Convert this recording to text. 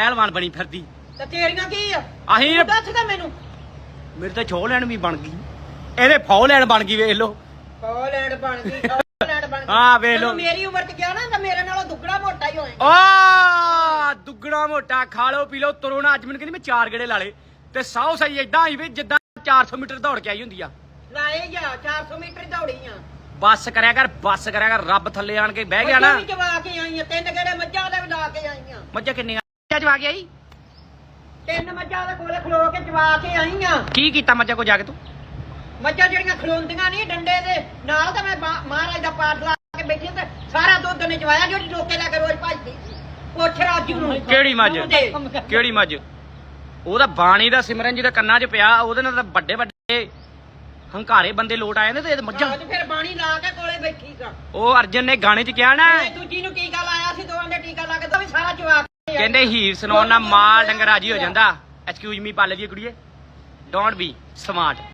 ਪਹਿਲਵਾਨ ਬਣੀ ਫਿਰਦੀ। ਤੇ ਤੇਰੀਆਂ ਕੀ ਆ? ਅਸੀਂ ਤੂੰ ਦੱਸ ਤਾਂ ਮੈਨੂੰ। ਮੇਰੇ ਤਾਂ ਛੋ ਲੈਣ ਵੀ ਬਣ ਗਈ। ਇਹਦੇ ਫੌ ਲੈਣ ਬਣ ਗਈ ਵੇਖ ਲਓ। ਕਾਲੈਂਡ ਬਣ ਗਈ ਬਣ ਗਈ। ਹਾਂ, ਵੇਖ ਲਓ। ਜਦੋਂ ਮੇਰੀ ਉਮਰ ਚ ਗਿਆ ਨਾ ਤਾਂ ਮੇਰੇ ਨਾਲੋਂ ਦੁੱਗਣਾ ਮੋਟਾ ਹੀ ਹੋਏਗਾ। ਆ ਦੁੱਗਣਾ ਮੋਟਾ ਖਾ ਲਓ ਪੀ ਲਓ ਤੁਰੋ ਨਾ। ਅੱਜ ਮੈਨੂੰ ਕਹਿੰਦੀ ਮੈਂ ਚਾਰ ਗੇੜੇ ਲਾ ਲੇ ਤੇ ਸਾਉ ਸਹੀ ਏਦਾਂ ਆਈ ਵੀ ਜਿੱਦਾਂ 400 ਮੀਟਰ ਦੌੜ ਕੇ ਆਈ ਹੁੰਦੀ ਆ। ਲਾਏ ਜਾ 400 ਮੀਟਰ ਦੌੜੀ ਆ। ਬੱਸ ਕਰਿਆ ਕਰ ਬੱਸ ਕਰਿਆ ਕਰ ਰੱਬ ਥੱਲੇ ਆਣ ਕੇ ਬਹਿ ਗਿਆ ਨਾ। ਵੀ ਜਵਾ ਕੇ ਆਈਆਂ ਤਿੰਨ ਗੇੜੇ ਮੱਝਾਂ ਦੇ ਵੀ ਲਾ ਕੇ ਆਈਆਂ ਮੱਝਾਂ ਕਿੰਨੀਆਂ ਜਵਾ ਕੇ ਆਈ? ਤਿੰਨ ਮੱਝਾਂ ਦੇ ਕੋਲੇ ਖਲੋ ਕੇ ਜਵਾ ਕੇ ਆਈਆਂ। ਕੀ ਕੀਤਾ ਮੱਝਾਂ ਕੋ ਜਾ ਕੇ ਤੂੰ? ਮੱਝਾਂ ਜਿਹੜੀਆਂ ਖਲੋਂਦੀਆਂ ਨਹੀਂ ਡੰਡੇ ਦੇ ਨਾਲ ਤਾਂ ਮੈਂ ਬਾ- ਮਹਾਰਾਜ ਦਾ ਪਾਠ ਲਾ ਕੇ ਬੈਠੀ ਤੇ ਸਾਰਾ ਦੁੱਧ ਨੇ ਜਵਾਇਆ ਜਿਹੜੀ ਲੋਕੇ ਲੈ ਕੇ ਰੋਜ਼ ਭੱਜਦੀ। ਸੀ ਪੁੱਛ ਰਾਜੂ ਨੂੰ। ਕਿਹੜੀ ਮੱਝ? ਦੇ। ਕਿਹੜੀ ਮੱਝ? ਉਹਦਾ ਬਾਣੀ ਦਾ ਸਿਮਰਨ ਜਿਹਦੇ ਕੰਨਾਂ 'ਚ ਪਿਆ ਉਹਦੇ ਨਾਲ ਤਾਂ ਵੱਡੇ ਵੱਡੇ ਹੰਕਾਰੇ ਬੰਦੇ ਲੋਟ ਆਏ ਨੇ ਤੇ ਇਹ ਮੱਝਾਂ। ਫਿਰ ਬਾਣੀ ਲਾ ਕੇ ਕੋਲੇ ਬੈਠੀ ਸਾਂ। ਉਹ ਅਰਜਨ ਨੇ ਗਾਣੇ 'ਚ ਕਿਹਾ ਨਾ ਤੇ ਦੂਜੀ ਨੂੰ ਟੀਕਾ ਲਾਇਆ ਸੀ? ਦੋਵਾਂ ਦੇ ਟੀਕਾ ਲਾ ਕੇ ਤਾਂ ਵੀ ਸਾਰਾ ਜਵਾਬ ਕਹਿੰਦੇ ਹੀਰ ਸੁਣਾਉਣ ਨਾਲ ਮਾਲ ਡੰਗਰ ਰਾਜੀ ਹੋ ਜਾਂਦਾ। ਐਕਸਕਿਊਜ਼ ਮੀ ਪਾਲੇ ਦੀ ਕੁੜੀਏ। Don't B smart